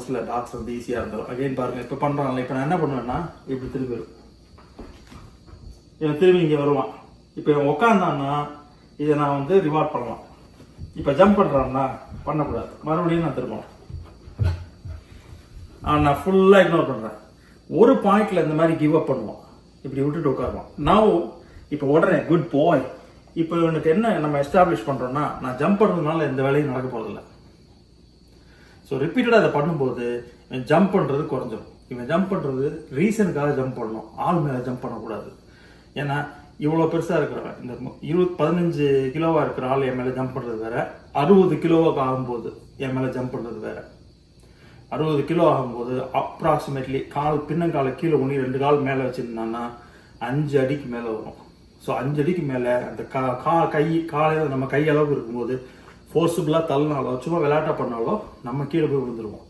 சில டாக்ஸ் வந்து ஈஸியாக இருந்தோம் அகைன் பாருங்க இப்போ பண்ணுறாங்கல்ல இப்போ நான் என்ன பண்ணுவேன்னா இப்படி திரும்பி வரும். இவன் திரும்பி இங்கே வருவான். இப்போ இவன் உட்காந்தான்னா இதை நான் வந்து ரிவார்ட் பண்ணலாம். இப்போ ஜம்ப் பண்ணுறான்னா பண்ணக்கூடாது. மறுபடியும் நான் திரும்பணும். அவன் நான் ஃபுல்லாக இக்னோர் பண்ணுறேன் ஒரு பாயிண்ட்ல இந்த மாதிரி கிவ் அப் பண்ணுவான். இப்படி விட்டுட்டு உட்காருவான் நான் இப்போ உடனே குட் பாய் இப்போ இவனுக்கு என்ன நம்ம எஸ்டாப்ளிஷ் பண்ணுறோன்னா நான் ஜம்ப் பண்ணுறதுனால எந்த வேலையும் நடக்க போகிறதில்ல ஸோ ரிப்பீட்டடாக இதை பண்ணும்போது இவன் ஜம்ப் பண்ணுறது குறைஞ்சிடும் இவன் ஜம்ப் பண்ணுறது ரீசனுக்காக ஜம்ப் பண்ணணும். ஆள் மேலே ஜம்ப் பண்ணக்கூடாது. ஏன்னா இவ்வளோ பெருசாக இருக்கிறவன் இந்த இருபத்தி இருபது பதினஞ்சு கிலோவாக இருக்கிற ஆள் என் மேலே ஜம்ப் பண்ணுறது வேற. அறுபது கிலோவாக ஆகும்போது என் மேலே ஜம்ப் பண்ணுறது வேற. அறுபது கிலோ ஆகும்போது அப்ராக்சிமேட்லி கால் பின்னங்கால கீழே ஒன்று ரெண்டு கால் மேலே வச்சிருந்தான்னா அஞ்சு அடிக்கு மேலே வரும். ஸோ அஞ்சு அடிக்கு மேலே அந்த கா கா கை காலையில் நம்ம கை அளவு இருக்கும்போது ஃபோர்ஸபுளாக தள்ளினாலோ சும்மா விளையாட்டா பண்ணாலோ நம்ம கீழே போய் விழுந்துருவோம்.